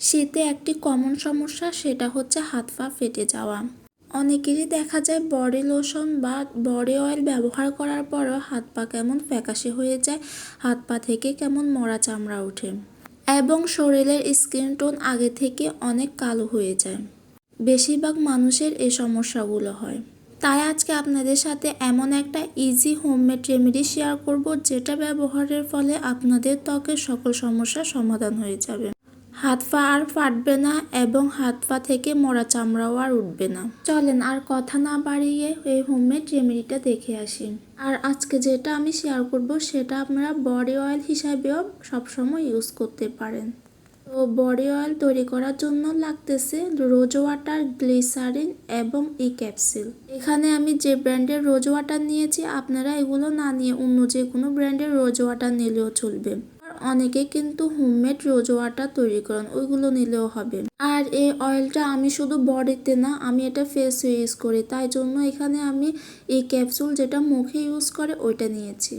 শীতে একটি কমন সমস্যা, সেটা হচ্ছে হাত পা ফেটে যাওয়া। অনেকেরই দেখা যায় বডি লোশন বা বডি অয়েল ব্যবহার করার পরও হাত পা কেমন ফ্যাকাশে হয়ে যায়, হাত পা থেকে কেমন মরা চামড়া ওঠে এবং শরীরের স্কিন টোন আগে থেকে অনেক কালো হয়ে যায়। বেশিরভাগ মানুষের এই সমস্যাগুলো হয়। তাই আজকে আপনাদের সাথে এমন একটা ইজি হোমমেড রেমেডি শেয়ার করব, যেটা ব্যবহারের ফলে আপনাদের ত্বকের সকল সমস্যার সমাধান হয়ে যাবে। হাত পা আর ফাটবে না এবং হাত পা থেকে মরা চামড়াও আর উঠবে না। চলেন আর কথা না বাড়িয়ে এই হোমমেড রেমেডিটা দেখে আসি। আর আজকে যেটা আমি শেয়ার করব সেটা আপনারা বডি অয়েল হিসাবেও সবসময় ইউজ করতে পারেন। তো বডি অয়েল তৈরি করার জন্য লাগতেছে রোজ ওয়াটার গ্লিসারিন এবং ই ক্যাপসুল এখানে আমি যে ব্র্যান্ডের রোজ ওয়াটার নিয়েছি, আপনারা এগুলো না নিয়ে অন্য যে কোনো ব্র্যান্ডের রোজ ওয়াটার নিলেও চলবে। অনেকে কিন্তু হোমমেড রোজ ওয়াটার তৈরি করেন, ওইগুলো নিলেও হবে। আর এই অয়েলটা আমি শুধু বডিতে না, আমি এটা ফেসে ইউজ করি, তাই জন্য এখানে আমি এই ক্যাপসুল যেটা মুখে ইউজ করে, ওইটা নিয়েছি।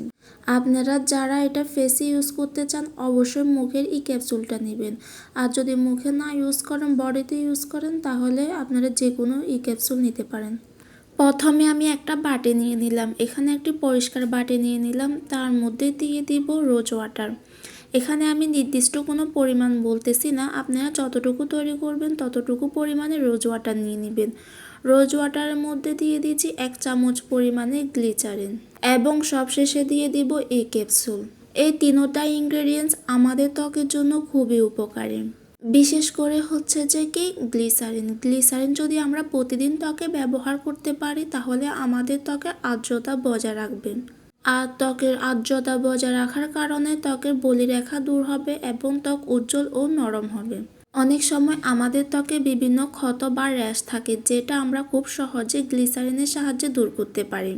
আপনারা যারা এটা ফেসে ইউজ করতে চান, অবশ্যই মুখের এই ক্যাপসুলটা নেবেন। আর যদি মুখে না ইউজ করেন, বডিতে ইউজ করেন, তাহলে আপনারা যে কোনো এই ক্যাপসুল নিতে পারেন। প্রথমে আমি একটা বাটি নিয়ে নিলাম। এখানে একটি পরিষ্কার বাটি নিয়ে নিলাম। তার মধ্যে দিয়ে দিব রোজ ওয়াটার। এখানে আমি নির্দিষ্ট কোনো পরিমাণ বলতেছি না। আপনারা যতটুকু তৈরি করবেন, ততটুকু পরিমাণে রোজ ওয়াটার নিয়ে নেবেন। রোজ ওয়াটারের মধ্যে দিয়ে দিয়েছি এক চামচ পরিমাণে গ্লিচারিন এবং সবশেষে দিয়ে দিব এই ক্যাপসুল। এই তিনোটা ইনগ্রেডিয়েন্টস আমাদের ত্বকের জন্য খুবই উপকারী। বিশেষ করে হচ্ছে যে কি গ্লিসারিন। গ্লিসারিন যদি আমরা প্রতিদিন ত্বকে ব্যবহার করতে পারি, তাহলে আমাদের ত্বকের আর্দ্রতা বজায় রাখবে। আর ত্বকের আর্দ্রতা বজায় রাখার কারণে ত্বকের বলিরেখা দূর হবে এবং ত্বক উজ্জ্বল ও নরম হবে। অনেক সময় আমাদের ত্বকে বিভিন্ন ক্ষত বা র্যাশ থাকে, যেটা আমরা খুব সহজে গ্লিসারিনের সাহায্যে দূর করতে পারি।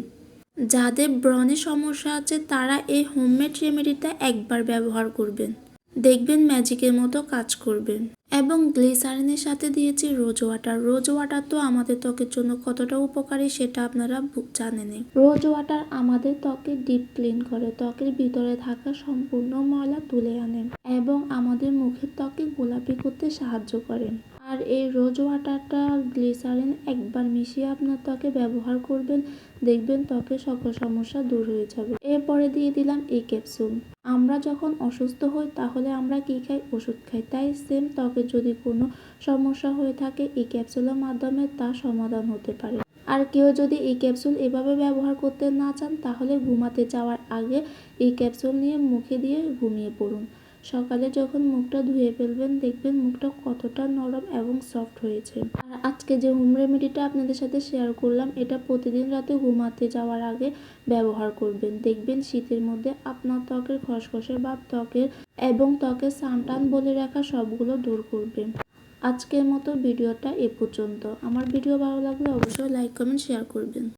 যাদের ব্রণের সমস্যা আছে, তারা এই হোমমেড রেমেডিটা একবার ব্যবহার করবেন। দেখবেন ম্যাজিকের মতো কাজ করবে এবং গ্লিসারিনের সাথে দিয়েছি রোজ ওয়াটার। রোজ ওয়াটার তো আমাদের ত্বকের জন্য কতটা উপকারী সেটা আপনারা জানেনই রোজ ওয়াটার আমাদের ত্বকে ডিপ ক্লিন করে, ত্বকের ভিতরে থাকা সম্পূর্ণ ময়লা তুলে আনে এবং আমাদের মুখের ত্বকে গোলাপি করতে সাহায্য করে আর এই রোজ ওয়াটারটা গ্লিসারিন একবার মিশিয়ে আপনার ত্বকে ব্যবহার করবেন, দেখবেন ত্বকের সকল সমস্যা দূর হয়ে যাবে। এরপরে দিয়ে দিলাম এই ক্যাপসুল। আমরা যখন অসুস্থ হই, তাহলে আমরা কি খাই? ওষুধ খাই। তাই সেম ত্বকের যদি কোনো সমস্যা হয়ে থাকে, এই ক্যাপসুলের মাধ্যমে তা সমাধান হতে পারে। আর কেউ যদি এই ক্যাপসুল এভাবে ব্যবহার করতে না চান, তাহলে ঘুমাতে যাওয়ার আগে এই ক্যাপসুল নিয়ে মুখে দিয়ে ঘুমিয়ে পড়ুন। সকালে যখন মুখটা ধুয়ে ফেলবেন, দেখবেন মুখটা কতটা নরম এবং সফট হয়েছে। আর আজকে যে হোম রেমেডিটা আপনাদের সাথে শেয়ার করলাম, এটা প্রতিদিন রাতে ঘুমাতে যাওয়ার আগে ব্যবহার করবেন। দেখবেন শীতের মধ্যে আপনার ত্বকের খসখসে বা ত্বকের এবং ত্বকের সানটান বলে রাখা সবগুলো দূর করবে। আজকের মতো ভিডিওটা এ পর্যন্ত। আমার ভিডিও ভালো লাগলে অবশ্যই লাইক কমেন্ট শেয়ার করবেন।